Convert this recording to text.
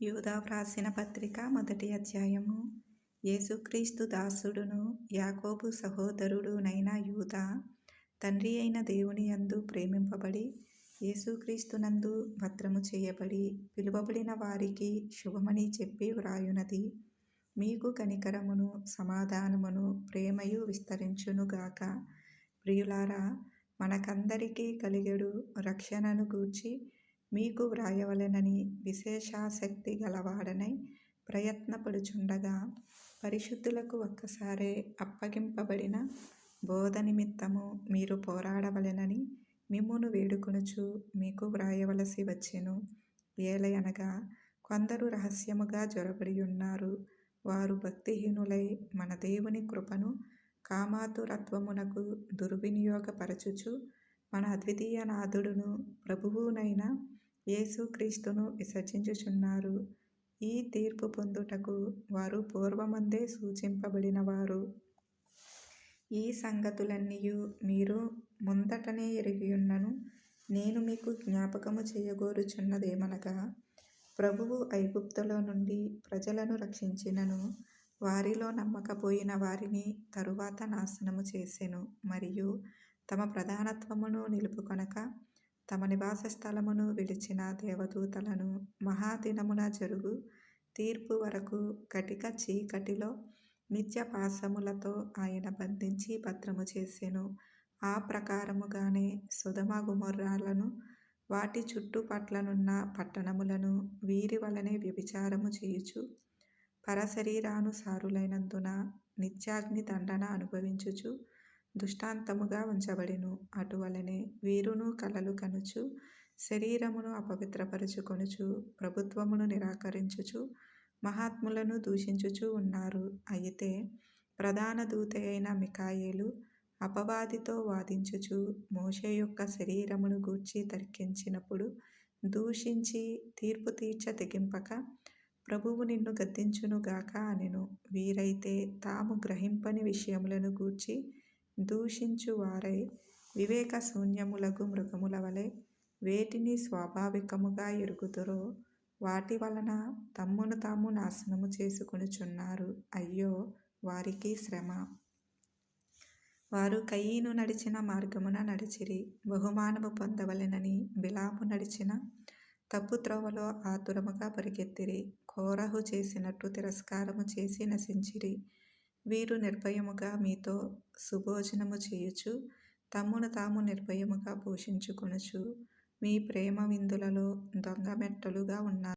యూదా వ్రాసిన పత్రిక మొదటి అధ్యాయము. యేసుక్రీస్తు దాసుడును యాకోబు సహోదరుడునైన యూదా తండ్రి అయిన దేవుని యందు ప్రేమింపబడి యేసుక్రీస్తునందు భద్రము చేయబడి పిలువబడిన వారికి శుభమని చెప్పి వ్రాయునది. మీకు కనికరమును సమాధానమును ప్రేమయు విస్తరించునుగాక ప్రియులారా మనకందరికీ కలిగడు రక్షణను గూర్చి మీకు వ్రాయవలెనని విశేషాసక్తి గలవాడనై ప్రయత్నపడుచుండగా పరిశుద్ధులకు ఒక్కసారే అప్పగింపబడిన బోధ నిమిత్తము మీరు పోరాడవలెనని మిమ్మును వేడుకొనుచు మీకు వ్రాయవలసి వచ్చెను. ఏలయనగా కొందరు రహస్యముగా జొరబడియున్నారు. వారు భక్తిహీనులై మన దేవుని కృపను కామాతురత్వమునకు దుర్వినియోగపరచుచు మన అద్వితీయ నాథుడును ప్రభువునైన యేసుక్రీస్తును విసర్జించుచున్నారు. ఈ తీర్పు పొందుటకు వారు పూర్వమందే సూచింపబడినవారు. ఈ సంగతులన్నీయు మీరు ముందటనే ఎరిగియున్నను. నేను మీకు జ్ఞాపకము చేయగోరుచున్నదేమనగా ప్రభువు ఐగుప్తులో నుండి ప్రజలను రక్షించినను. వారిలో నమ్మకపోయిన వారిని తరువాత నాశనము చేసెను. మరియు తమ ప్రధానత్వమును నిలుపుకొనక తమ నివాస స్థలమును విడిచిన దేవదూతలను మహాదినమున జరుగు. తీర్పు వరకు కటిక చీకటిలో నిత్యపాశములతో ఆయన బంధించి భద్రము చేసెను. ఆ ప్రకారముగానే సుధమ గొమొర్రాలను వాటి చుట్టుపట్లనున్న పట్టణములను వీరి వలనే వ్యభిచారము చేయుచు పరశరీరానుసారులైనందున నిత్యాగ్ని దండన అనుభవించుచు దృష్టాంతముగా ఉంచబడెను. అటువలనే వీరును కలలు కనుచు శరీరమును అపవిత్రపరచుకొనుచు ప్రభుత్వమును నిరాకరించుచు మహాత్ములను దూషించుచు ఉన్నారు. అయితే ప్రధాన దూతయైన మికాయేలు అపవాదితో వాదించుచు మోషే యొక్క శరీరమును గూర్చి తర్కించినప్పుడు దూషించి తీర్పు తీర్చ తెగింపక ప్రభువు నిన్ను గద్దించునుగాక అనెను. వీరైతే తాము గ్రహింపని విషయములను గూర్చి దూషించువారై వివేక శూన్యములగు మృగముల వలె వేటిని స్వాభావికముగా ఎరుగుదురో వాటి వలన తమ్మును తాము నాశనము చేసుకొనుచున్నారు. అయ్యో వారికి శ్రమ. వారు కయ్యను నడిచిన మార్గమున నడిచిరి. బహుమానము పొందవలెనని బిలాము నడిచిన తప్పు త్రోవలో ఆతురముగా పరిగెత్తిరి. కోరహు చేసినట్టు తిరస్కారము చేసి నశించిరి. వీరు నిర్భయముగా మీతో సుభోజనము చేయుచు తమ్మును తాము నిర్భయముగా పోషించుకొనుచు మీ ప్రేమ విందులలో దొంగ మెట్టలుగా ఉన్నారు.